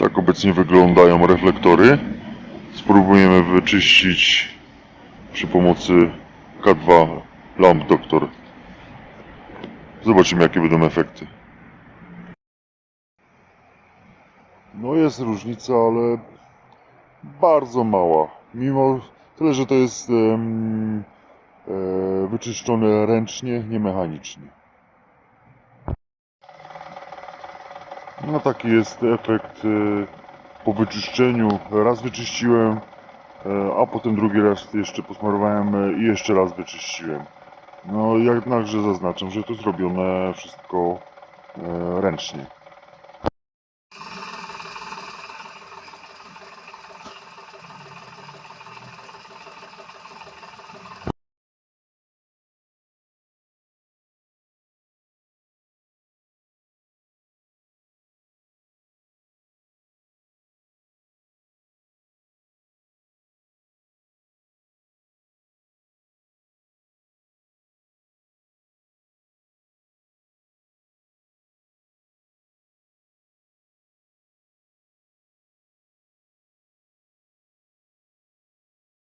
Tak obecnie wyglądają reflektory. Spróbujemy wyczyścić przy pomocy K2 Lamp Doctor. Zobaczymy jakie będą efekty. No jest różnica, ale bardzo mała. Mimo tyle, że to jest em, e, wyczyszczone ręcznie, nie mechanicznie. No taki jest efekt e, po wyczyszczeniu. Raz wyczyściłem, e, a potem drugi raz jeszcze posmarowałem e, i jeszcze raz wyczyściłem. No jednakże zaznaczam, że to zrobione wszystko ręcznie.